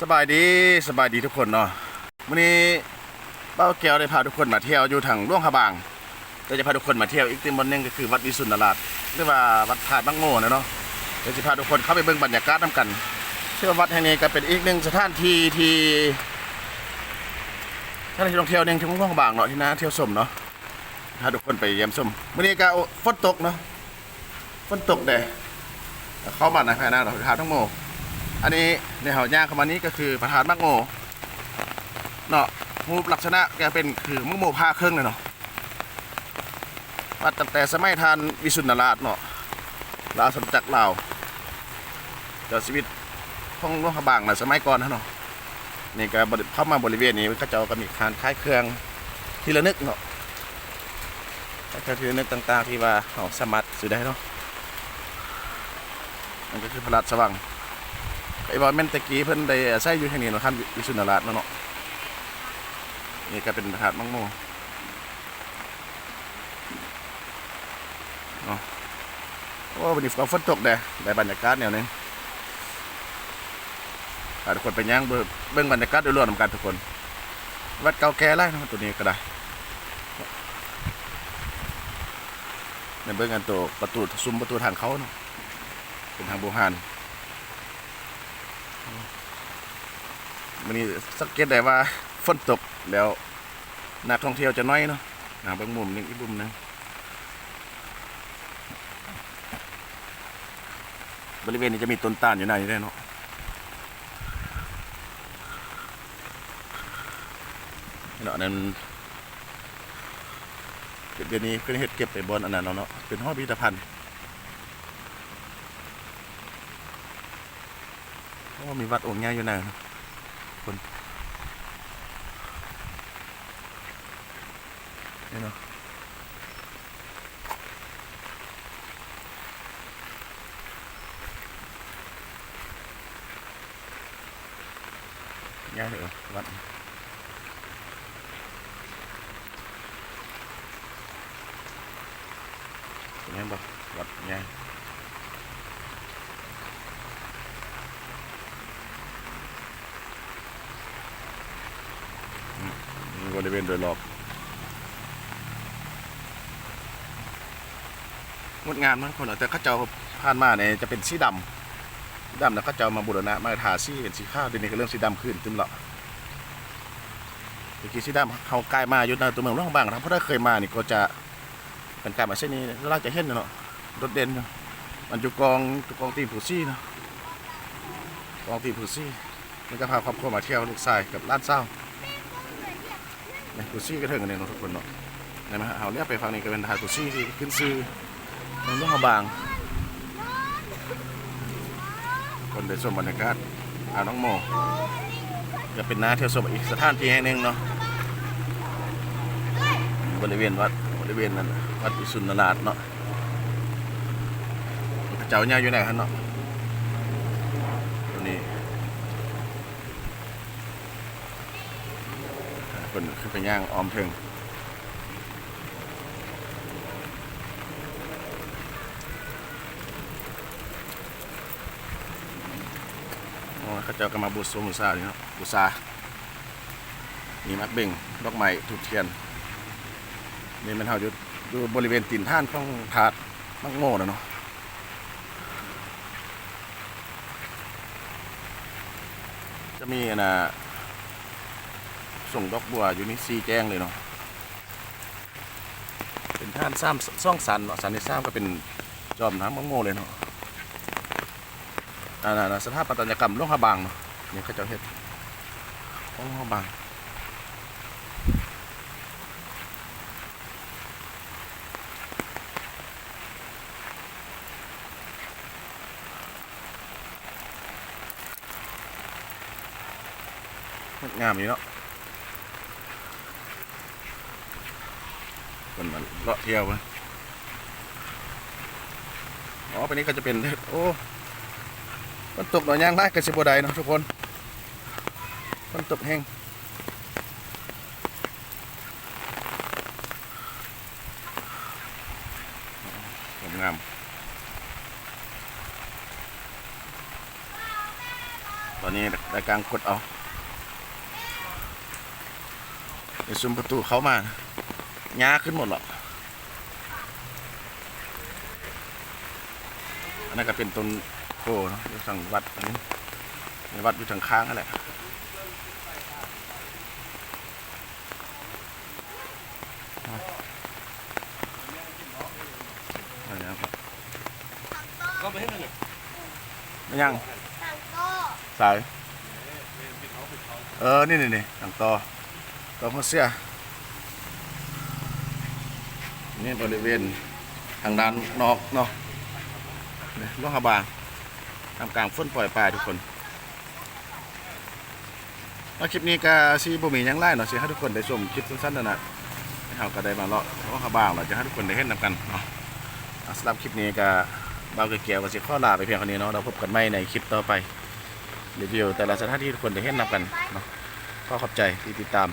สบายดีสบายดีทุกคนเนาะวันนี้เป้าแก้วได้พาทุกคนมาเที่ยวอยู่ทางร่วงขบางเราจะพาทุกคนมาเที่ยวอีกติมบนนึงก็คือวัดวิสุทธินราชหรือว่าวัดธาตุบางโง่นะเนาะเดี๋ยวจะพาทุกคนเข้าไปเบิ่งบรรยากาศน้กัน เชื่อวัดแห่งนี้ก็เป็นอีกหนึ่งสถานที่ที่ท่านที่ท่องเที่ยวหนึ่งที่ร่วงขบางเนาะที่น่าเที่ยวชมเนาะพาทุกคนไปเยี่ยมชมวันนี้ก็ฝนตกเนาะฝนตกแดดเข้ามาในภายในเราทาทั้งโม อันนี้ในเหาย่างเข้ามานี้ก็คือประธานมักโมเนาะรูปลักษณะแกเป็นคือมักโมผ้าเครื่องเลยเนาะมาตั้งแต่สมัยทานวิสุทธิราชเนาะลาวสมจักรลาวเจ้าชีวิตของหลวงพระบางนะสมัยก่อนนะเนาะนี่ก็เข้ามาบริเวณนี้ก็จะก็มีการคล้ายเครื่องที่ระนึกเนาะคล้ายที่ระนึกต่าง ๆ ที่ว่าเขาสมารถซื้อได้เนาะมันก็คือพระราชวัง ไอ้บอลแม่นตะกี้เพิ่นได้อาศัยอยู่ที่นี่เนาะท่านวิสุนราชเนาะเนาะนี่ก็เป็นประธานมังโมเนาะโอ้วันนี้ฝนตกแดดได้บรรยากาศแนวนึงพาทุกคนไปย่างเบิ่งเบิ่งบรรยากาศโดยรวมนำกันทุกคน วัดเก่าแก่ไรนะตัวนี้ก็ได้ในเบิ่งกันตัวประตูซุ้มประตูทางเขาเนาะเป็นทางโบราณ มันนี้สังเกตได้ว่าฝนตกแล้วนักท่องเที่ยวจะน้อยเนาะหาบางมุมนึงอีกมุมหนึงบริเวณนี้จะมีต้นตาลอยู่ในนี้ด้เนาะเนาะอันนั้นเดี๋ยวนี้เป็นเห็ดเก็บไปบนอันนั้นเนาะเป็นห้อพิพิธภัณฑ์ เพราะว่ามีวัดองค์ใหญ่อยู่ในนะนี่เนาะง่ายเลยเหรอวัดเป็นไงบ่วัดง่ายอืมมีบ ริเวณโดยรอบงดงามมากคนอะแต่ข้าเจ้าผ่านมาเนี่ยจะเป็นสีดำสีดำแล้วข้าเจ้ามาบูรณะมาทาสีเป็นสีขาวเดี๋ยวนี้ก็เริ่มสีดำขึ้นตึมละเมื่อกี้สีดำเขาใกล้มาอยู่ในตัวเมืองร่องบางครับเพราะถ้าเคยมานี่ก็จะเป็นการมาเส้นนี้เราจะเห็นเนาะรถเด่นมันอยู่กองอยู่กองตีนผูซี่เนาะกองตีนผูซี่มันก็พาครอบครัวมาเที่ยวลูกชายกับล้านเศร้า นี่ยผูซี่ก็เถิงกันเนี่ยเนาะทุกคนเนาะเห็นไหมฮะเขาเรียกไปฟังนี่ก็เป็นทางผูซี่ที่ขึ้นซื้อมันต้องบาง คนได้ชมบรรยากาศอาน้องโมจะเป็นน้าเที่ยวชมอีกสถานที่แห่งหนึ่งเนาะบริเวณวัดบริเวณนั้นวัดอิสุนนราชเนาะเจ้าเนี่ยอยู่ไหนครับเนาะตัวนี้ คนขึ้นไปย่างออมเทิงโอ้ยเขาเจ้าก็มาบูชาบูชานี่เนาะบูชามีมักเบ่งดอกไม้ถูกเทียน นี่มันเฮาอยู่อยู่บริเวณตีนท่านของถาดมักโง่นะเนาะจะมีนะ ส่งดอกบัวอยู่นี่ซีแจ้งเลยเนาะเป็นท่านซ้ำซ่องสันเนาะสันที่ซ้ำก็เป็นจอมน้ำมักโง่เลยเนาะอ่านะสถาปัตยกรรมหลวงพระบางเนาะนี่เขาเจ้าเฮ็ดของหลวงพระบางงามอยู่เนาะ มันมันเลาะเที่ยวมาอ๋อไปนี้ก็จะเป็นโอ้มันตกหน่อยย่างไล่กันสิบวใดเนาะทุกคนมันตกแห้งงามงามตอนนี้รายการกดเอาในซุ้มประตูเขามา ง้าขึ้นหมดหรอกอันนั้นก็เป็นต้นโพเนาะอยู่ทางวัดอันนี้ในวัดอยู่ทางข้างนั่นแหละเอาเอาครับก็ไปให้มันเลยไม่ยังตังโก้สายเออ นี่นี่นี่ต่างต่อต่อหัวเสีย นี่บริเวณทางด้านนอกเนาะล่องหาบาทำกลางฝนปล่อยปลาทุกคนแล้วคลิปนี้ก็ซีบ่มียังไล่เนาะสิให้ทุกคนได้ชมคลิปสั้นๆนั่นะเราก็ได้มาเลาะล่องหาบาเนาจะให้ทุกคนได้เห็นนำกันเนาะสำหรับคลิปนี้ก็บ่าวเกียวกับสิข้อลาไปเพียงเท่านี้เนาะเราพบกันใหม่ในคลิปต่อไปรีวิวแต่ละสถานที่ทุกคนได้เห็นนำกันเนาะก็ขอบใจที่ติดตาม